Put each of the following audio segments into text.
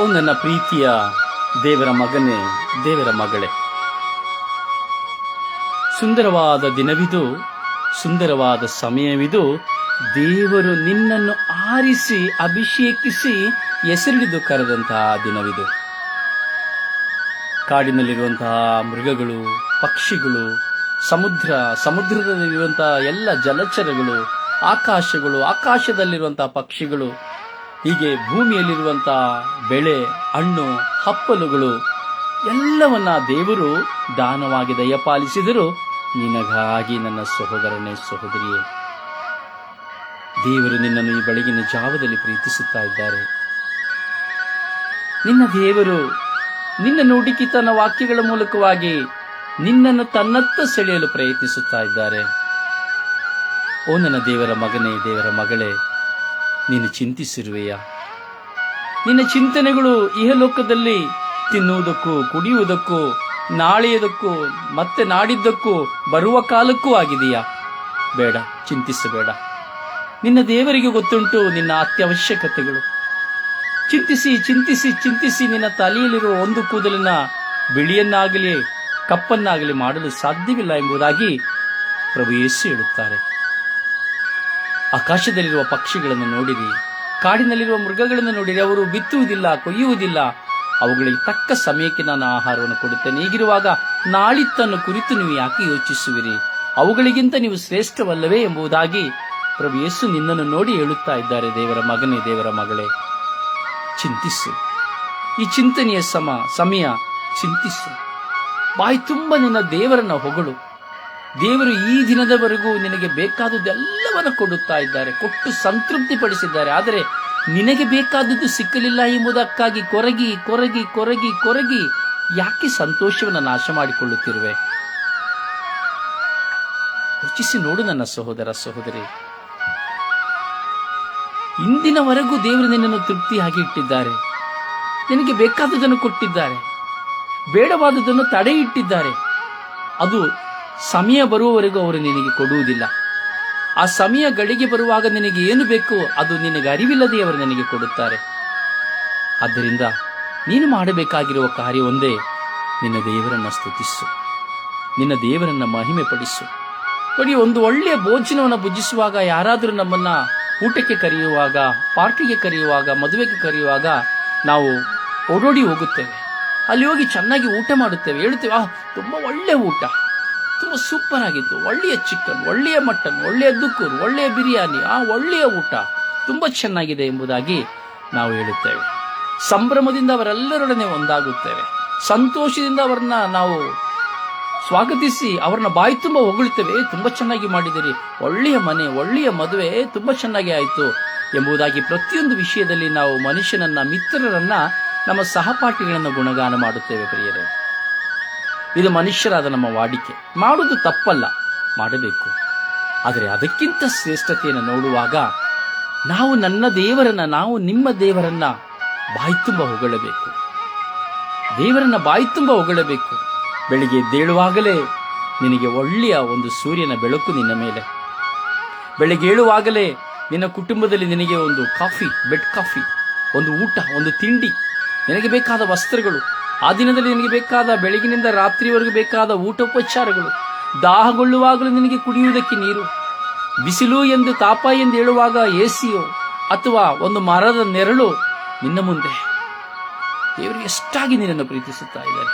ಓ ನನ್ನ ಪ್ರೀತಿಯ ದೇವರ ಮಗನೇ, ದೇವರ ಮಗಳೇ. ಸುಂದರವಾದ ದಿನವಿದು, ಸುಂದರವಾದ ಸಮಯವಿದು, ದೇವರು ನಿನ್ನನ್ನು ಆರಿಸಿ, ಅಭಿಷೇಕಿಸಿ, ಹೆಸರಿಡಿದು ಕರೆದಂತಹ ದಿನವಿದು. ಕಾಡಿನಲ್ಲಿರುವಂತಹ ಮೃಗಗಳು, ಪಕ್ಷಿಗಳು, ಸಮುದ್ರ, ಸಮುದ್ರದಲ್ಲಿರುವಂತಹ ಎಲ್ಲ ಜಲಚರಗಳು ಆಕಾಶಗಳು, ಆಕಾಶದಲ್ಲಿರುವಂತಹ ಪಕ್ಷಿಗಳು, ಹೀಗೆ ಭೂಮಿಯಲ್ಲಿರುವಂತಹ ಬೆಳೆ, ಹಣ್ಣು, ಹಪ್ಪಲುಗಳು, ಎಲ್ಲವನ್ನ ದೇವರು ದಾನವಾಗಿ ದಯಪಾಲಿಸಿದರು ನಿನಗಾಗಿ ನನ್ನ ಸಹೋದರನೇ, ಸಹೋದರಿಯೇ, ದೇವರು ನಿನ್ನನ್ನು ಈ ಬೆಳಗಿನ ಜಾವದಲ್ಲಿ ಪ್ರೀತಿಸುತ್ತಾ ಇದ್ದಾರೆ. ನಿನ್ನ ದೇವರು ನಿನ್ನನ್ನು ಹುಡುಕಿ ತನ್ನ ವಾಕ್ಯಗಳ ಮೂಲಕವಾಗಿ ನಿನ್ನನ್ನು ತನ್ನತ್ತ ಸೆಳೆಯಲು ಪ್ರಯತ್ನಿಸುತ್ತಾ ಇದ್ದಾರೆ. ಓ ನನ್ನ ದೇವರ ಮಗನೇ, ದೇವರ ಮಗಳೇ, ನೀನು ಚಿಂತಿಸಿರುವೆಯಾ? ನಿನ್ನ ಚಿಂತನೆಗಳು ಇಹಲೋಕದಲ್ಲಿ ತಿನ್ನುವುದಕ್ಕೂ, ಕುಡಿಯುವುದಕ್ಕೂ, ನಾಳೆಯದಕ್ಕೂ, ಮತ್ತೆ ನಾಡಿದ್ದಕ್ಕೂ, ಬರುವ ಕಾಲಕ್ಕೂ ಆಗಿದೆಯಾ? ಬೇಡ, ಚಿಂತಿಸಬೇಡ. ನಿನ್ನ ದೇವರಿಗೆ ಗೊತ್ತುಂಟು ನಿನ್ನ ಅತ್ಯವಶ್ಯಕತೆಗಳು. ಚಿಂತಿಸಿ ಚಿಂತಿಸಿ ಚಿಂತಿಸಿ ನಿನ್ನ ತಲೆಯಲ್ಲಿರುವ ಒಂದು ಕೂದಲಿನ ಬಿಳಿಯನ್ನಾಗಲಿ, ಕಪ್ಪನ್ನಾಗಲಿ ಮಾಡಲು ಸಾಧ್ಯವಿಲ್ಲ ಎಂಬುದಾಗಿ ಪ್ರಭು ಯೇಸು ಹೇಳುತ್ತಾರೆ. ಆಕಾಶದಲ್ಲಿರುವ ಪಕ್ಷಿಗಳನ್ನು ನೋಡಿರಿ. ಕಾಡಿನಲ್ಲಿರುವ ಮೃಗಗಳನ್ನು ನೋಡಿರಿ. ಅವರು ಬಿತ್ತುವುದಿಲ್ಲ, ಕೊಯ್ಯುವುದಿಲ್ಲ. ಅವುಗಳಿಗೆ ತಕ್ಕ ಸಮಯಕ್ಕೆ ನಾನು ಆಹಾರವನ್ನು ಕೊಡುತ್ತೇನೆ. ಹೀಗಿರುವಾಗ ನಾಳಿತ್ತನ್ನು ಕುರಿತು ನೀವು ಯಾಕೆ ಯೋಚಿಸುವಿರಿ? ಅವುಗಳಿಗಿಂತ ನೀವು ಶ್ರೇಷ್ಠವಲ್ಲವೇ ಎಂಬುದಾಗಿ ಪ್ರಭು ಯೇಸು ನಿನ್ನನ್ನು ನೋಡಿ ಹೇಳುತ್ತಾ ಇದ್ದಾರೆ. ದೇವರ ಮಗನೇ, ದೇವರ ಮಗಳೇ, ಚಿಂತಿಸು. ಈ ಚಿಂತನೆಯ ಸಮ, ಸಮಯ ಚಿಂತಿಸು. ಬಾಯಿ ತುಂಬ ನಿನ್ನ ದೇವರನ್ನ ಹೊಗಳು. ದೇವರು ಈ ದಿನದವರೆಗೂ ನಿನಗೆ ಬೇಕಾದುದೆಲ್ಲವನ್ನು ಕೊಡುತ್ತಾ ಇದ್ದಾರೆ, ಕೊಟ್ಟು ಸಂತೃಪ್ತಿ ಪಡಿಸಿದ್ದಾರೆ ಆದರೆ ನಿನಗೆ ಬೇಕಾದದ್ದು ಸಿಕ್ಕಲಿಲ್ಲ ಎಂಬುದಕ್ಕಾಗಿ ಕೊರಗಿ ಕೊರಗಿ ಕೊರಗಿ ಕೊರಗಿ ಯಾಕೆ ಸಂತೋಷವನ್ನು ನಾಶ ಮಾಡಿಕೊಳ್ಳುತ್ತಿರುವೆ ಯೋಚಿಸಿ ನೋಡು ನನ್ನ ಸಹೋದರ ಸಹೋದರಿ. ಇಂದಿನವರೆಗೂ ದೇವರು ನಿನ್ನನ್ನು ತೃಪ್ತಿಯಾಗಿ ಇಟ್ಟಿದ್ದಾರೆ. ನಿನಗೆ ಬೇಕಾದುದನ್ನು ಕೊಟ್ಟಿದ್ದಾರೆ. ಬೇಡವಾದುದನ್ನು ತಡೆ ಇಟ್ಟಿದ್ದಾರೆ ಅದು ಸಮಯ ಬರುವವರೆಗೂ ಅವರು ನಿನಗೆ ಕೊಡುವುದಿಲ್ಲ. ಆ ಸಮಯ ಗಳಿಗೆ ಬರುವಾಗ ನಿನಗೆ ಏನು ಬೇಕು ಅದು ನಿನಗೆ ಅರಿವಿಲ್ಲದೆ ಅವರು ನಿನಗೆ ಕೊಡುತ್ತಾರೆ. ಆದ್ದರಿಂದ ನೀನು ಮಾಡಬೇಕಾಗಿರುವ ಕಾರ್ಯ ಒಂದೇ ನಿನ್ನ ದೇವರನ್ನ ಸ್ತುತಿಸು. ನಿನ್ನ ದೇವರನ್ನ ಮಹಿಮೆ ಪಡಿಸು ನೋಡಿ ಒಂದು ಒಳ್ಳೆಯ ಭೋಜನವನ್ನು ಭುಜಿಸುವಾಗ ಯಾರಾದರೂ ನಮ್ಮನ್ನ ಊಟಕ್ಕೆ ಕರೆಯುವಾಗ ಪಾರ್ಟಿಗೆ ಕರೆಯುವಾಗ, ಮದುವೆಗೆ ಕರೆಯುವಾಗ ನಾವು ಓಡೋಡಿ ಹೋಗುತ್ತೇವೆ. ಅಲ್ಲಿ ಹೋಗಿ ಚೆನ್ನಾಗಿ ಊಟ ಮಾಡುತ್ತೇವೆ. ಹೇಳುತ್ತೇವೆ ಆ ತುಂಬ ಒಳ್ಳೆಯ ಊಟ. ತುಂಬ ಸೂಪರ್ ಆಗಿತ್ತು. ಒಳ್ಳೆಯ ಚಿಕನ್, ಒಳ್ಳೆಯ ಮಟನ್, ಒಳ್ಳೆಯ ದುಕ್ಕೂರು, ಒಳ್ಳೆಯ ಬಿರಿಯಾನಿ, ಆ ಒಳ್ಳೆಯ ಊಟ ತುಂಬ ಚೆನ್ನಾಗಿದೆ ಎಂಬುದಾಗಿ ನಾವು ಹೇಳುತ್ತೇವೆ. ಸಂಭ್ರಮದಿಂದ ಅವರೆಲ್ಲರೊಡನೆ ಒಂದಾಗುತ್ತೇವೆ. ಸಂತೋಷದಿಂದ ಅವರನ್ನ ನಾವು ಸ್ವಾಗತಿಸಿ ಅವರನ್ನ ಬಾಯಿ ತುಂಬ ಹೊಗಳುತ್ತೇವೆ ತುಂಬಾ ಚೆನ್ನಾಗಿ ಮಾಡಿದಿರಿ ಒಳ್ಳೆಯ ಮನೆ, ಒಳ್ಳೆಯ ಮದುವೆ ತುಂಬಾ ಚೆನ್ನಾಗಿ ಆಯಿತು ಎಂಬುದಾಗಿ ಪ್ರತಿಯೊಂದು ವಿಷಯದಲ್ಲಿ ನಾವು ಮನುಷ್ಯನನ್ನ, ಮಿತ್ರರನ್ನ, ನಮ್ಮ ಸಹಪಾಠಿಗಳನ್ನು ಗುಣಗಾನ ಮಾಡುತ್ತೇವೆ ಪ್ರಿಯರೇ. ಇದು ಮನುಷ್ಯರಾದ ನಮ್ಮ ವಾಡಿಕೆ. ಮಾಡುವುದು ತಪ್ಪಲ್ಲ, ಮಾಡಬೇಕು. ಆದರೆ ಅದಕ್ಕಿಂತ ಶ್ರೇಷ್ಠತೆಯನ್ನು ನೋಡುವಾಗ ನಾವು ನನ್ನ ದೇವರನ್ನ, ನಾವು ನಿಮ್ಮ ದೇವರನ್ನ ಬಾಯಿ ತುಂಬ ಹೊಗಳಬೇಕು. ದೇವರನ್ನ ಬಾಯಿ ತುಂಬ ಹೊಗಳಬೇಕು. ಬೆಳಿಗ್ಗೆ ಎದ್ದೇಳುವಾಗಲೇ ನಿನಗೆ ಒಳ್ಳೆಯ ಒಂದು ಸೂರ್ಯನ ಬೆಳಕು ನಿನ್ನ ಮೇಲೆ. ಬೆಳಿಗ್ಗೆ ಏಳುವಾಗಲೇ ನಿನ್ನ ಕುಟುಂಬದಲ್ಲಿ ನಿನಗೆ ಒಂದು ಕಾಫಿ, ಬೆಡ್ ಕಾಫಿ, ಒಂದು ಊಟ, ಒಂದು ತಿಂಡಿ, ನಿನಗೆ ಬೇಕಾದ ವಸ್ತ್ರಗಳು. ಆ ದಿನದಲ್ಲಿ ನಿನಗೆ ಬೇಕಾದ ಬೆಳಗಿನಿಂದ ರಾತ್ರಿವರೆಗೂ ಬೇಕಾದ ಊಟೋಪಚಾರಗಳು. ದಾಹಗೊಳ್ಳುವಾಗಲೂ ನಿನಗೆ ಕುಡಿಯುವುದಕ್ಕೆ ನೀರು. ಬಿಸಿಲು ಎಂದು ತಾಪ ಎಂದು ಹೇಳುವಾಗ ಎಸಿಯೋ ಅಥವಾ ಒಂದು ಮರದ ನೆರಳು ನಿನ್ನ ಮುಂದೆ. ದೇವರು ಎಷ್ಟಾಗಿ ನಿನ್ನನ್ನು ಪ್ರೀತಿಸುತ್ತಾ ಇದ್ದಾರೆ.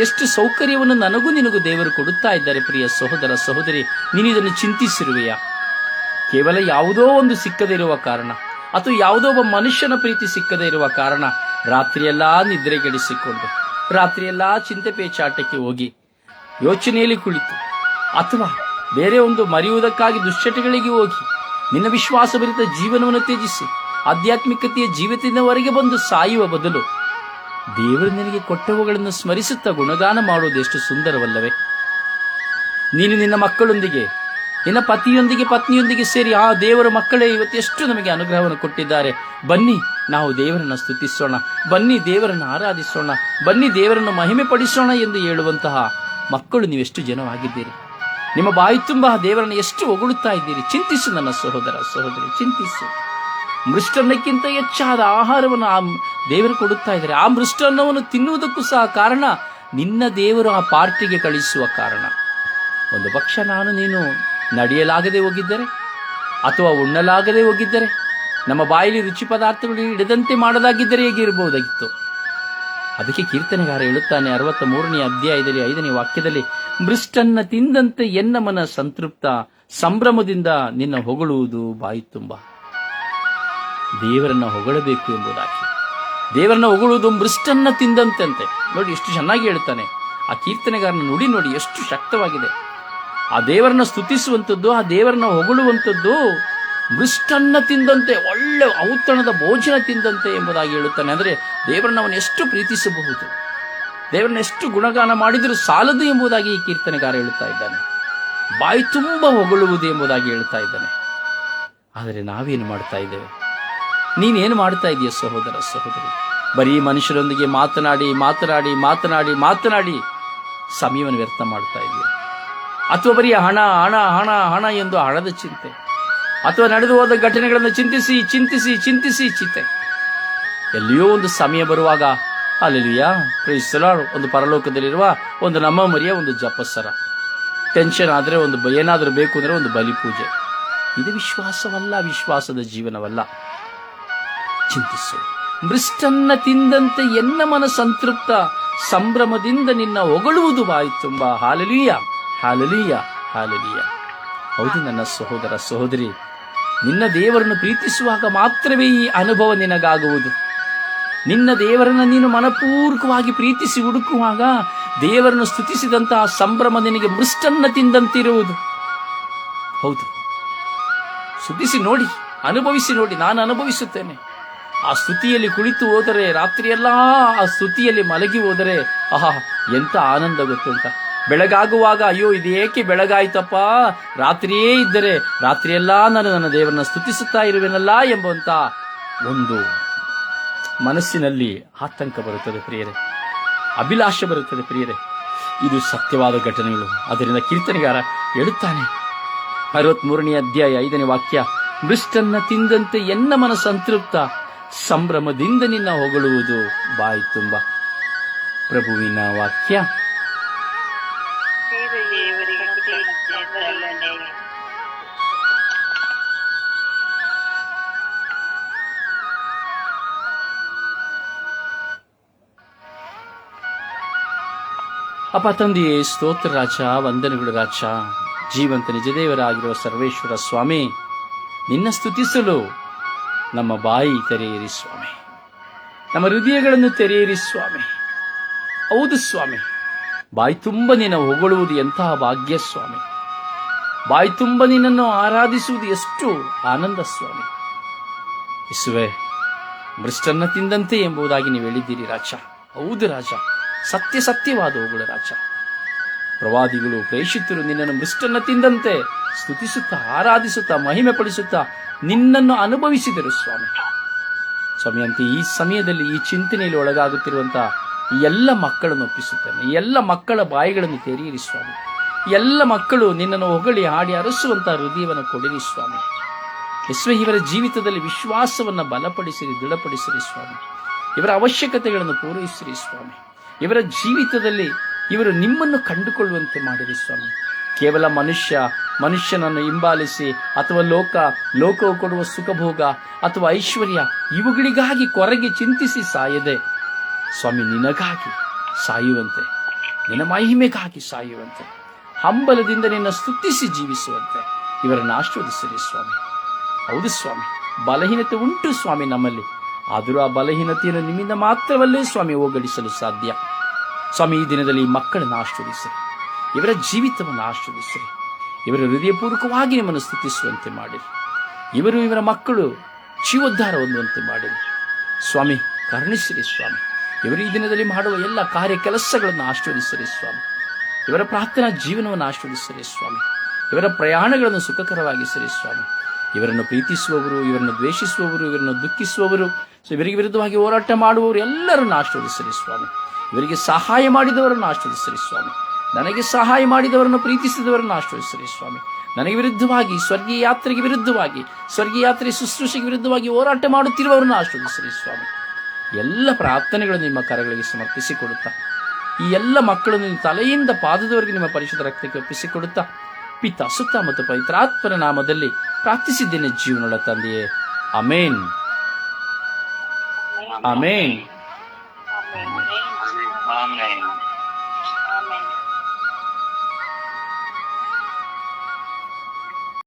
ಎಷ್ಟು ಸೌಕರ್ಯವನ್ನು ನನಗೂ ನಿನಗೂ ದೇವರು ಕೊಡುತ್ತಾ ಇದ್ದಾರೆ ಪ್ರಿಯ ಸಹೋದರ ಸಹೋದರಿ, ನೀನು ಇದನ್ನು ಚಿಂತಿಸಿರುವೆಯಾ? ಕೇವಲ ಯಾವುದೋ ಒಂದು ಸಿಕ್ಕದೇ ಇರುವ ಕಾರಣ ಅಥವಾ ಯಾವುದೋ ಒಬ್ಬ ಮನುಷ್ಯನ ಪ್ರೀತಿ ಸಿಕ್ಕದೇ ಇರುವ ಕಾರಣ ರಾತ್ರಿಯೆಲ್ಲಾ ನಿದ್ರೆಗೆಡಿಸಿಕೊಂಡು ರಾತ್ರಿಯೆಲ್ಲ ಚಿಂತೆ ಪೇಚಾಟಕ್ಕೆ ಹೋಗಿ ಯೋಚನೆಯಲ್ಲಿ ಕುಳಿತು ಅಥವಾ ಬೇರೆ ಒಂದು ಮರೆಯುವುದಕ್ಕಾಗಿ ದುಶ್ಚಟಗಳಿಗೆ ಹೋಗಿ, ನಿನ್ನ ವಿಶ್ವಾಸಭರಿತ ಜೀವನವನ್ನು ತ್ಯಜಿಸಿ, ಆಧ್ಯಾತ್ಮಿಕತೆಯ ಜೀವಿತದವರೆಗೆ ಬಂದು ಸಾಯುವ ಬದಲು, ದೇವರು ನಿನಗೆ ಕೊಟ್ಟವುಗಳನ್ನು ಸ್ಮರಿಸುತ್ತಾ ಗುಣಗಾನ ಮಾಡುವುದು ಎಷ್ಟು ಸುಂದರವಲ್ಲವೇ. ನೀನು ನಿನ್ನ ಮಕ್ಕಳೊಂದಿಗೆ ನಿನ್ನ ಪತಿಯೊಂದಿಗೆ ಪತ್ನಿಯೊಂದಿಗೆ ಸೇರಿ ಆ ದೇವರ ಮಕ್ಕಳೇ ಇವತ್ತು ಎಷ್ಟು ನಮಗೆ ಅನುಗ್ರಹವನ್ನು ಕೊಟ್ಟಿದ್ದಾರೆ. ಬನ್ನಿ, ನಾವು ದೇವರನ್ನು ಸ್ತುತಿಸೋಣ. ಬನ್ನಿ, ದೇವರನ್ನು ಆರಾಧಿಸೋಣ. ಬನ್ನಿ, ದೇವರನ್ನು ಮಹಿಮೆ ಪಡಿಸೋಣ ಎಂದು ಹೇಳುವಂತಹ ಮಕ್ಕಳು ನೀವೆಷ್ಟು ಜನವಾಗಿದ್ದೀರಿ. ನಿಮ್ಮ ಬಾಯಿ ತುಂಬ ದೇವರನ್ನು ಎಷ್ಟು ಹೊಗಳುತ್ತಾ ಇದ್ದೀರಿ. ಚಿಂತಿಸು ನನ್ನ ಸಹೋದರ, ಸಹೋದರಿ, ಚಿಂತಿಸು. ಮೃಷ್ಟನ್ನಕ್ಕಿಂತ ಹೆಚ್ಚಾದ ಆಹಾರವನ್ನು ಆ ದೇವರು ಕೊಡುತ್ತಾ ಇದ್ದಾರೆ. ಆ ಮೃಷ್ಟನ್ನವನ್ನು ತಿನ್ನುವುದಕ್ಕೂ ಸಹ ಕಾರಣ ನಿನ್ನ ದೇವರು ಆ ಪಾರ್ಟಿಗೆ ಕಳಿಸುವ ಕಾರಣ. ಒಂದು ಪಕ್ಷ ನಾನು, ನೀನು ನಡೆಯಲಾಗದೆ ಹೋಗಿದ್ದರೆ ಅಥವಾ ಉಣ್ಣಲಾಗದೆ ಹೋಗಿದ್ದರೆ ನಮ್ಮ ಬಾಯಲ್ಲಿ ರುಚಿ ಪದಾರ್ಥಗಳು ಇಡದಂತೆ ಮಾಡಲಾಗಿದ್ದರೆ ಹೇಗಿರಬಹುದಾಗಿತ್ತು ಅದಕ್ಕೆ ಕೀರ್ತನೆಗಾರ ಹೇಳುತ್ತಾನೆ ಅರವತ್ತ ಮೂರನೇ ಅಧ್ಯಾಯದಲ್ಲಿ ಐದನೇ ವಾಕ್ಯದಲ್ಲಿ, ಮೃಷ್ಟನ್ನ ತಿಂದಂತೆ ಎನ್ನ ಮನ ಸಂತೃಪ್ತ, ಸಂಭ್ರಮದಿಂದ ನಿನ್ನ ಹೊಗಳುವುದು ಬಾಯಿ ತುಂಬ. ದೇವರನ್ನ ಹೊಗಳಬೇಕು ಎಂಬುದಾಗಿ. ದೇವರನ್ನ ಹೊಗಳುವುದು ಮೃಷ್ಟನ್ನ ತಿಂದಂತೆ. ನೋಡಿ, ಎಷ್ಟು ಚೆನ್ನಾಗಿ ಹೇಳುತ್ತಾನೆ. ಆ ಕೀರ್ತನೆಗಾರನ ನುಡಿ ನೋಡಿ, ಎಷ್ಟು ಶಕ್ತವಾಗಿದೆ. ಆ ದೇವರನ್ನ ಸ್ತುತಿಸುವಂಥದ್ದು, ಆ ದೇವರನ್ನ ಹೊಗಳುವಂಥದ್ದು ಮೃಷ್ಟನ್ನ ತಿಂದಂತೆ, ಒಳ್ಳೆ ಔತಣದ ಭೋಜನ ತಿಂದಂತೆ ಎಂಬುದಾಗಿ ಹೇಳುತ್ತಾನೆ. ಅಂದರೆ ದೇವರನ್ನ ಅವನು ಎಷ್ಟು ಪ್ರೀತಿಸಬಹುದು, ದೇವರನ್ನ ಎಷ್ಟು ಗುಣಗಾನ ಮಾಡಿದರೂ ಸಾಲದು ಎಂಬುದಾಗಿ ಈ ಕೀರ್ತನೆಗಾರ ಹೇಳುತ್ತಾ ಇದ್ದಾನೆ. ಬಾಯಿ ತುಂಬ ಹೊಗಳುವುದು ಎಂಬುದಾಗಿ ಹೇಳ್ತಾ ಇದ್ದಾನೆ. ಆದರೆ ನಾವೇನು ಮಾಡ್ತಾ ಇದ್ದೇವೆ? ನೀನೇನು ಮಾಡ್ತಾ ಇದೀಯ ಸಹೋದರ, ಸಹೋದರಿ? ಬರೀ ಮನುಷ್ಯರೊಂದಿಗೆ ಮಾತನಾಡಿ ಮಾತನಾಡಿ ಮಾತನಾಡಿ ಮಾತನಾಡಿ ಸಮಯವನ್ನು ವ್ಯರ್ಥ ಮಾಡ್ತಾ ಇದೆಯಾ. ಅಥವಾ ಬರೀ ಹಣ ಹಣ ಹಣ ಹಣ ಎಂದು ಹಣದ ಚಿಂತೆ. ಅಥವಾ ನಡೆದು ಹೋದ ಘಟನೆಗಳನ್ನು ಚಿಂತಿಸಿ ಚಿಂತಿಸಿ ಚಿಂತಿಸಿ ಚಿಂತೆ. ಎಲ್ಲಿಯೋ ಒಂದು ಸಮಯ ಬರುವಾಗ ಅಲ್ಲಿಯ ಪ್ರೀಸಲಾಡ್ ಒಂದು ಪರಲೋಕದಲ್ಲಿರುವ ಒಂದು ನಮ್ಮ ಮರಿಯ ಒಂದು ಜಪಸ್ಸರ. ಟೆನ್ಷನ್ ಆದರೆ ಒಂದು ಏನಾದರೂ ಬೇಕು ಅಂದರೆ ಒಂದು ಬಲಿ ಪೂಜೆ. ಇದು ವಿಶ್ವಾಸವಲ್ಲ, ವಿಶ್ವಾಸದ ಜೀವನವಲ್ಲ. ಚಿಂತಿಸು. ಮೃಷ್ಟನ್ನ ತಿಂದಂತೆ ಎನ್ನ ಮನ ಸಂತೃಪ್ತ ಸಂಭ್ರಮದಿಂದ ನಿನ್ನ ಹೊಗಳುವುದು ಬಾಯಿ ತುಂಬ. ಹಾಲಲೀಯ ಹಾಲಲೀಯ ಹಾಲಲೀಯ. ಹೌದು ನನ್ನ ಸಹೋದರ ಸಹೋದರಿ, ನಿನ್ನ ದೇವರನ್ನು ಪ್ರೀತಿಸುವಾಗ ಮಾತ್ರವೇ ಈ ಅನುಭವ ನಿನಗಾಗುವುದು. ನಿನ್ನ ದೇವರನ್ನು ನೀನು ಮನಪೂರ್ವಕವಾಗಿ ಪ್ರೀತಿಸಿ ಹುಡುಕುವಾಗ ದೇವರನ್ನು ಸ್ತುತಿಸಿದಂತಹ ಸಂಭ್ರಮ ನಿನಗೆ ಮೃಷ್ಟನ್ನ ತಿಂದಂತಿರುವುದು. ಹೌದು. ಸ್ತುತಿಸಿ ನೋಡಿ, ಅನುಭವಿಸಿ ನೋಡಿ, ನಾನು ಅನುಭವಿಸುತ್ತೇನೆ. ಆ ಸ್ತುತಿಯಲ್ಲಿ ಕುಳಿತು ಹೋದರೆ, ರಾತ್ರಿಯೆಲ್ಲ ಆ ಸ್ತುತಿಯಲ್ಲಿ ಮಲಗಿ ಹೋದರೆ, ಆಹಾ, ಎಂತ ಆನಂದ ಗೊತ್ತುಂಟ. ಬೆಳಗಾಗುವಾಗ ಅಯ್ಯೋ, ಇದು ಏಕೆ ಬೆಳಗಾಯ್ತಪ್ಪ? ರಾತ್ರಿಯೇ ಇದ್ದರೆ ರಾತ್ರಿಯೆಲ್ಲ ನಾನು ನನ್ನ ದೇವರನ್ನ ಸ್ತುತಿಸುತ್ತಾ ಇರುವೆನಲ್ಲ ಎಂಬಂತ ಒಂದು ಮನಸ್ಸಿನಲ್ಲಿ ಆತಂಕ ಬರುತ್ತದೆ ಪ್ರಿಯರೇ. ಅಭಿಲಾಷೆ ಬರುತ್ತದೆ ಪ್ರಿಯರೇ. ಇದು ಸತ್ಯವಾದ ಘಟನೆಗಳು. ಅದರಿಂದ ಕೀರ್ತನೆಗಾರ ಹೇಳುತ್ತಾನೆ. ಅರವತ್ಮೂರನೇ ಅಧ್ಯಾಯ ಐದನೇ ವಾಕ್ಯ, ಮೃಷ್ಟನ್ನ ತಿಂದಂತೆ ಎನ್ನ ಮನ ಸಂತೃಪ್ತ ಸಂಭ್ರಮದಿಂದ ನಿನ್ನ ಹೊಗಳುವುದು ಬಾಯಿ ತುಂಬ. ಪ್ರಭುವಿನ ವಾಕ್ಯ ಅಪ ತಂದೆಯೇ ಸ್ತೋತ್ರ ರಾಜ ವಂದನೆಗಳು ರಾಜ ಜೀವಂತ ನಿಜದೇವರಾಗಿರುವ ಸರ್ವೇಶ್ವರ ಸ್ವಾಮಿ, ನಿನ್ನ ಸ್ತುತಿಸಲು ನಮ್ಮ ಬಾಯಿ ತೆರೆಯಿರಿ ಸ್ವಾಮಿ. ನಮ್ಮ ಹೃದಯಗಳನ್ನು ತೆರೆಯಿರಿ ಸ್ವಾಮಿ. ಹೌದು ಸ್ವಾಮಿ. ಬಾಯಿ ತುಂಬ ನಿನ್ನ ಹೊಗಳುವುದು ಎಂತಹ ಭಾಗ್ಯ ಸ್ವಾಮಿ. ಬಾಯಿ ತುಂಬ ನಿನ್ನನ್ನು ಆರಾಧಿಸುವುದು ಎಷ್ಟು ಆನಂದ ಸ್ವಾಮಿ. ಇಸುವೆ ಮೃಷ್ಟನ್ನ ತಿಂದಂತೆ ಎಂಬುದಾಗಿ ನೀವು ಹೇಳಿದ್ದೀರಿ ರಾಜ ಹೌದು ರಾಜ. ಸತ್ಯ ಸತ್ಯವಾದ ಹೋಗುಳು ರಾಜ. ಪ್ರವಾದಿಗಳು ಪ್ರೇಷಿತರು ನಿನ್ನನ್ನು ಮೃಷ್ಟನ್ನ ತಿಂದಂತೆ ಸ್ತುತಿಸುತ್ತಾ ಆರಾಧಿಸುತ್ತಾ ಮಹಿಮೆ ಪಡಿಸುತ್ತಾ ನಿನ್ನನ್ನು ಅನುಭವಿಸಿದರು ಸ್ವಾಮಿ. ಸ್ವಾಮಿ ಈ ಸಮಯದಲ್ಲಿ ಈ ಚಿಂತನೆಯಲ್ಲಿ ಒಳಗಾಗುತ್ತಿರುವಂತಹ ಎಲ್ಲ ಮಕ್ಕಳನ್ನು ಒಪ್ಪಿಸುತ್ತೇನೆ. ಎಲ್ಲ ಮಕ್ಕಳ ಬಾಯಿಗಳನ್ನು ತೆರೆಯಿರಿ ಸ್ವಾಮಿ. ಎಲ್ಲ ಮಕ್ಕಳು ನಿನ್ನನ್ನು ಹೊಗಳಿ ಹಾಡಿ ಅರಸುವಂತಹ ಹೃದಯವನ್ನು ಕೊಡಿರಿ ಸ್ವಾಮಿ. ಯಶ್ವ ಇವರ ಜೀವಿತದಲ್ಲಿ ವಿಶ್ವಾಸವನ್ನು ಬಲಪಡಿಸಿರಿ, ದೃಢಪಡಿಸಿರಿ ಸ್ವಾಮಿ. ಇವರ ಅವಶ್ಯಕತೆಗಳನ್ನು ಪೂರೈಸಿರಿ ಸ್ವಾಮಿ. ಇವರ ಜೀವಿತದಲ್ಲಿ ಇವರು ನಿಮ್ಮನ್ನು ಕಂಡುಕೊಳ್ಳುವಂತೆ ಮಾಡಿರಿ ಸ್ವಾಮಿ. ಕೇವಲ ಮನುಷ್ಯ, ಮನುಷ್ಯನನ್ನು ಹಿಂಬಾಲಿಸಿ ಅಥವಾ ಲೋಕ, ಲೋಕವು ಕೊಡುವ ಸುಖಭೋಗ ಅಥವಾ ಐಶ್ವರ್ಯ ಇವುಗಳಿಗಾಗಿ ಕೊರಗೆ ಚಿಂತಿಸಿ ಸಾಯದೆ. ಸ್ವಾಮಿ, ನಿನಗಾಗಿ ಸಾಯುವಂತೆ, ನಿನ್ನ ಮಹಿಮೆಗಾಗಿ ಸಾಯುವಂತೆ, ಹಂಬಲದಿಂದ ನಿನ್ನ ಸ್ತುತಿಸಿ ಜೀವಿಸುವಂತೆ ಇವರನ್ನು ಆಶೀರ್ವದಿಸಿರಿ ಸ್ವಾಮಿ. ಹೌದು ಸ್ವಾಮಿ, ಬಲಹೀನತೆ ಉಂಟು ಸ್ವಾಮಿ ನಮ್ಮಲ್ಲಿ. ಆದರೂ ಆ ಬಲಹೀನತೆಯನ್ನು ನಿಮ್ಮಿಂದ ಮಾತ್ರವಲ್ಲೇ ಸ್ವಾಮಿ ಹೋಗಡಿಸಲು ಸಾಧ್ಯ. ಸ್ವಾಮಿ, ಈ ದಿನದಲ್ಲಿ ಮಕ್ಕಳನ್ನು ಆಶ್ರಯಿಸಿರಿ ಇವರ ಜೀವಿತವನ್ನು ಆಶ್ರಯಿಸಿರಿ ಇವರ ಹೃದಯಪೂರ್ವಕವಾಗಿ ನಿಮ್ಮನ್ನು ಸ್ಥಿತಿಸುವಂತೆ ಮಾಡಿರಿ. ಇವರು ಇವರ ಮಕ್ಕಳು ಜೀವೋದ್ಧಾರ ಹೊಂದುವಂತೆ ಮಾಡಿರಿ. ಸ್ವಾಮಿ, ಕರುಣಿಸಿರಿ ಸ್ವಾಮಿ. ಇವರು ಈ ದಿನದಲ್ಲಿ ಮಾಡುವ ಎಲ್ಲ ಕಾರ್ಯ ಕೆಲಸಗಳನ್ನು ಆಶ್ರಯಿಸಿರಿ ಸ್ವಾಮಿ. ಇವರ ಪ್ರಾರ್ಥನಾ ಜೀವನವನ್ನು ಆಶ್ರಯಿಸಿರಿ ಸ್ವಾಮಿ. ಇವರ ಪ್ರಯಾಣಗಳನ್ನು ಸುಖಕರವಾಗಿಸಿರಿ ಸ್ವಾಮಿ. ಇವರನ್ನು ಪ್ರೀತಿಸುವವರು, ಇವರನ್ನು ದ್ವೇಷಿಸುವವರು, ಇವರನ್ನು ದುಃಖಿಸುವವರು, ಸೊ ಇವರಿಗೆ ವಿರುದ್ಧವಾಗಿ ಹೋರಾಟ ಮಾಡುವವರು ಎಲ್ಲರನ್ನು ಆಶೀರ್ವದಿಸಲಿ ಸ್ವಾಮಿ. ಇವರಿಗೆ ಸಹಾಯ ಮಾಡಿದವರನ್ನು ಆಶೀರ್ವದಿಸಲಿ ಸ್ವಾಮಿ. ನನಗೆ ಸಹಾಯ ಮಾಡಿದವರನ್ನು ಪ್ರೀತಿಸಿದವರನ್ನು ಆಶ್ರಯಿಸಿರಿ ಸ್ವಾಮಿ. ನನಗೆ ವಿರುದ್ಧವಾಗಿ, ಸ್ವರ್ಗೀಯ ಯಾತ್ರೆಗೆ ವಿರುದ್ಧವಾಗಿ, ಸ್ವರ್ಗೀಯ ಯಾತ್ರೆ ಶುಶ್ರೂಷೆಗೆ ವಿರುದ್ಧವಾಗಿ ಹೋರಾಟ ಮಾಡುತ್ತಿರುವವರನ್ನು ಆಶ್ರಯಿಸಿರಿ ಸ್ವಾಮಿ. ಎಲ್ಲ ಪ್ರಾರ್ಥನೆಗಳು ನಿಮ್ಮ ಕರಗಳಿಗೆ ಸಮರ್ಪಿಸಿಕೊಡುತ್ತಾ, ಈ ಎಲ್ಲ ಮಕ್ಕಳನ್ನು ತಲೆಯಿಂದ ಪಾದದವರೆಗೆ ನಿಮ್ಮ ಪರಿಶುದ್ಧ ರಕ್ತಕ್ಕೆ ಒಪ್ಪಿಸಿಕೊಡುತ್ತಾ ಪಿತ ಸುತ್ತ ಮತ್ತು ಪವಿತ್ರಾತ್ಮನ ನಾಮದಲ್ಲಿ ಪ್ರಾರ್ಥಿಸಿದ್ದೇನೆ ಜೀವನದ ತಂದೆಯೇ. Amen amen